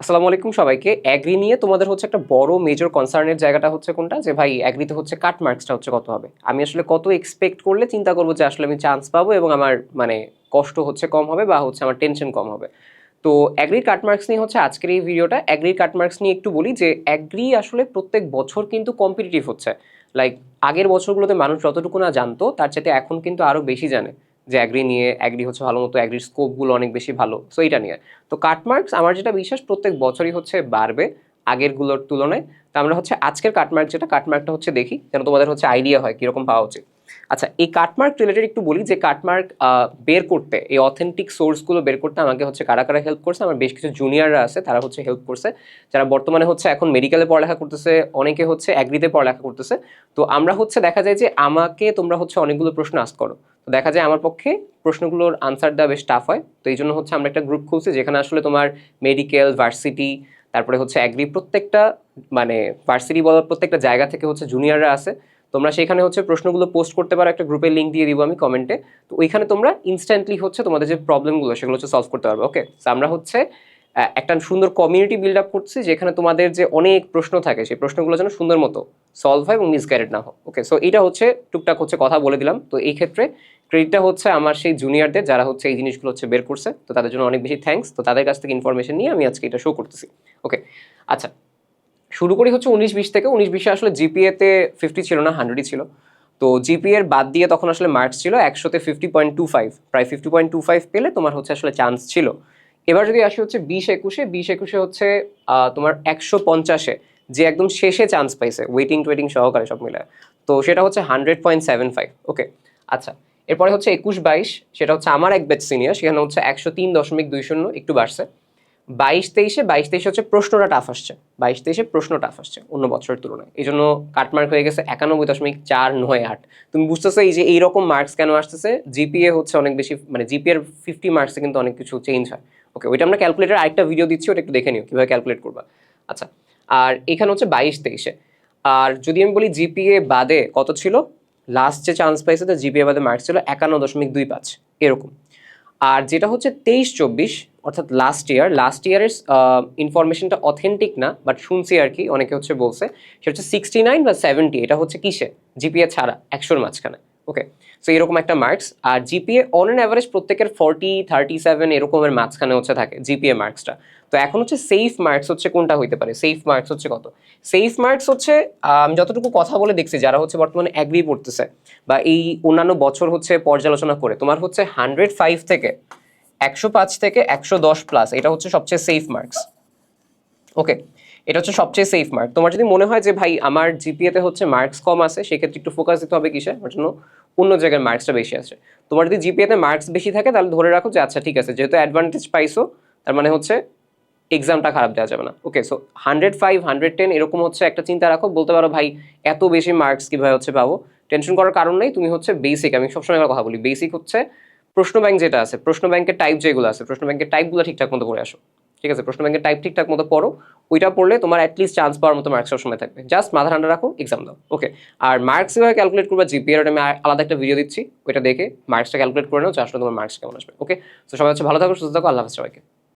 আসসালামু আলাইকুম সবাইকে। অ্যাগ্রি নিয়ে তোমাদের হচ্ছে একটা বড় মেজর কনসার্নের জায়গাটা হচ্ছে কোনটা? যে ভাই অ্যাগ্রিতে হচ্ছে কাট মার্কসটা হচ্ছে কত হবে? আমি আসলে কত এক্সপেক্ট করলে চিন্তা করব যে আসলে আমি চান্স পাবো এবং আমার মানে কষ্ট হচ্ছে কম হবে বা হচ্ছে আমার টেনশন কম হবে। তো অ্যাগ্রির কাট মার্কস নিয়ে হচ্ছে আজকের এই ভিডিওটা অ্যাগ্রির কাট মার্কস নিয়ে একটু বলি যে অ্যাগ্রি আসলে প্রত্যেক বছর কিন্তু কম্পিটিটিভ হচ্ছে। লাইক আগের বছরগুলোতে মানুষ যতটুকু না জানতো, তার চাইতে এখন কিন্তু আরও বেশি জানে। যে অ্যাগ্রি নিয়ে অ্যাগ্রি হচ্ছে ভালো মতো অ্যাগ্রির স্কোপগুলো অনেক বেশি ভালো। সো এইটা নিয়ে। তো কাটমার্কস আমার যেটা বিশ্বাস, প্রত্যেক বছরই হচ্ছে বাড়বে আগেরগুলোর তুলনায়। তো আমরা হচ্ছে আজকের কাটমার্ক যেটা কাটমার্কটা হচ্ছে দেখি, যেন তোমাদের হচ্ছে আইডিয়া হয় কীরকম পাওয়া উচিত। আচ্ছা এই কাটমার্ক রিলেটেড একটু বলি যে কাটমার্ক বের করতে, এই অথেন্টিক সোর্সগুলো বের করতে আমাকে হচ্ছে কারা কারা হেল্প করছে, আমার বেশ কিছু জুনিয়ররা আছে, তারা হচ্ছে হেল্প করছে। যারা বর্তমানে হচ্ছে এখন মেডিকেলে পড়ালেখা করতেছে, অনেকে হচ্ছে অ্যাগ্রিতে পড়ালেখা করতেছে। তো আমরা হচ্ছে দেখা যায় যে, আমাকে তোমরা হচ্ছে অনেকগুলো প্রশ্ন আস করো। তো দেখা যায় আমার পক্ষে প্রশ্নগুলোর আনসার দেওয়া বেশ টাফ হয়। তো এই জন্য হচ্ছে আমরা একটা গ্রুপ খুলছি যেখানে আসলে তোমার মেডিকেল ভার্সিটি তারপরে হচ্ছে অ্যাগ্রি প্রত্যেকটা মানে ভার্সিটি বলার প্রত্যেকটা জায়গা থেকে হচ্ছে জুনিয়ররা আছে। তোমরা সেখানে হচ্ছে প্রশ্নগুলো পোস্ট করতে পারো, একটা গ্রুপের লিঙ্ক দিয়ে দিব আমি কমেন্টে তো ওইখানে তোমরা ইনস্ট্যান্টলি হচ্ছে তোমাদের যে প্রবলেমগুলো সেগুলো হচ্ছে সলভ করতে পারবে ওকে তো আমরা হচ্ছে একটা সুন্দর কমিউনিটি বিল্ড আপ করছি যেখানে তোমাদের যে অনেক প্রশ্ন থাকে, সেই প্রশ্নগুলো যেন সুন্দর মতো সলভ হয় এবং মিসগাইডেড না হোক ওকে সো এটা হচ্ছে, টুকটাক হচ্ছে কথা বলে দিলাম। তো এই ক্ষেত্রে ক্রেডিটটা হচ্ছে আমার সেই জুনিয়রদের যারা হচ্ছে এই জিনিসগুলো হচ্ছে বের করছে। তো তাদের জন্য অনেক বেশি থ্যাঙ্কস তো তাদের কাছ থেকে ইনফরমেশন নিয়ে আমি আজকে এটা শো করতেছি। ওকে আচ্ছা। শুরু করি হচ্ছে উনিশ বিশ থেকে। উনিশ বিশে আসলে জিপিএতে ফিফটি ছিল না হান্ড্রেডই ছিল। তো জিপিএর বাদ দিয়ে তখন আসলে মার্কস ছিল একশোতে ফিফটি পয়েন্ট টু ফাইভ প্রায় ফিফটি পয়েন্ট টু ফাইভ পেলে তোমার হচ্ছে আসলে চান্স ছিল। এবার যদি আসি হচ্ছে বিশ একুশে বিশ একুশে হচ্ছে তোমার একশো পঞ্চাশে যে একদম শেষে চান্স পাইছে ওয়েটিং টোয়েটিং সহকারে সব মিলে তো সেটা হচ্ছে hundred point seven five okay আচ্ছা। এরপরে হচ্ছে একুশ বাইশ, সেটা হচ্ছে আমার এক ব্যাচ সিনিয়র সেখানে হচ্ছে একশো তিন দশমিক দুই শূন্য একটু বাড়ছে। বাইশ তেইশে বাইশ তেইশে হচ্ছে প্রশ্নটা টাফ আসছে। বাইশ তেইশে প্রশ্ন টাফ আসছে অন্য বছরের তুলনায়। এই জন্য কাটমার্ক হয়ে গেছে একানব্বই দশমিক চার নয় আট। তুমি বুঝতেছো এই যে এইরকম মার্কস কেন আসতেছে? জিপিএ হচ্ছে অনেক বেশি মানে জিপিএর ফিফটি মার্কসে কিন্তু অনেক কিছু চেঞ্জ হয়। ওকে ওইটা আমরা ক্যালকুলেটার আরেকটা ভিডিও দিচ্ছি, ওটা একটু দেখে নিও, কীভাবে ক্যালকুলেট করবা। আচ্ছা আর এখানে হচ্ছে বাইশ তেইশে। আর যদি আমি বলি জিপিএ বাদে কত ছিল? লাস্ট যে চান্স পাইছে তো জিপিএ বাদে মার্কস ছিল একান্ন দশমিক দুই পাঁচ। এরকম। আর যেটা হচ্ছে তেইশ চব্বিশ, অর্থাৎ লাস্ট ইয়ার লাস্ট ইয়ারের ইনফরমেশনটা অথেন্টিক না বাট শুনছি আর কি, অনেকে হচ্ছে বলছে, সেটা হচ্ছে সিক্সটি নাইন বা সেভেন্টি এটা হচ্ছে কিসে জিপিএ ছাড়া, একশোর মাঝখানে। ওকে সো এরকম একটা মার্কস আর জিপিএ অন অ্যান অ্যাভারেজ প্রত্যেকের ফর্টি থার্টি সেভেন এরকমের মাঝখানে হচ্ছে থাকে জিপিএ মার্কসটা তো এখন হচ্ছে সেফ মার্কস হচ্ছে কোনটা হইতে পারে? সেফ মার্কস হচ্ছে কত? সেফ মার্কস হচ্ছে আমি যতটুকু কথা বলে দেখছি যারা হচ্ছে বর্তমানে অ্যাগ্রি পড়তেছে বা এই অন্যান্য বছর হচ্ছে পর্যালোচনা করে, তোমার হচ্ছে হান্ড্রেড ফাইভ থেকে একশো পাঁচ থেকে একশো দশ প্লাস এটা হচ্ছে সবচেয়ে সেফ মার্কস ওকে এটা হচ্ছে সবচেয়ে সেফ মার্ক তোমার যদি মনে হয় যে ভাই, আমার জিপিএতে হচ্ছে মার্কস কম আছে, সেক্ষেত্রে একটু ফোকাস দিতে হবে কিসে? আমার জন্য অন্য জায়গায় মার্কসটা বেশি আছে। তোমার যদি জিপিএতে মার্কস বেশি থাকে, তাহলে ধরে রাখো যে আচ্ছা ঠিক আছে, যেহেতু অ্যাডভান্টেজ পাইছো, তার মানে হচ্ছে এক্সামটা খারাপ দেওয়া যাবে না। Okay so hundred five hundred ten এরকম হচ্ছে একটা চিন্তা রাখো, বলতে পারো, ভাই, এত বেশি মার্কস কীভাবে হচ্ছে পাবো? টেনশন করার কারণ নেই, তুমি হচ্ছে বেসিক আমি সবসময় একটা কথা বলি বেসিক হচ্ছে প্রশ্ন ব্যাংক যেটা আছে, প্রশ্ন ব্যাংকের টাইপ যেগুলো আছে, প্রশ্ন ব্যাংকের টাইপগুলো ঠিকঠাক মতো করে আসো। ঠিক আছে? প্রশ্ন ব্যাংকের টাইপ ঠিকঠাক মতো পড়ো। ওইটা পড়লে তোমার অ্যাটলিস্ট চান্স পাওয়ার মতো মার্কস সময় থাকবে। জাস্ট মাথা ঠান্ডা রাখো এক্সাম দাও। ওকে আর মার্কস কীভাবে ক্যালকুলেট করবা? জিপিএর আমি আলাদা একটা ভিডিও দিচ্ছি। ওইটা দেখে মার্কসটা ক্যালকুলেট করে নাও, যে আসলে তোমার মার্কস কেমন আসবে। ওকে তো সবাই হচ্ছে ভালো থাকো, সুস্থ থাকো, আল্লাহ সবাইকে।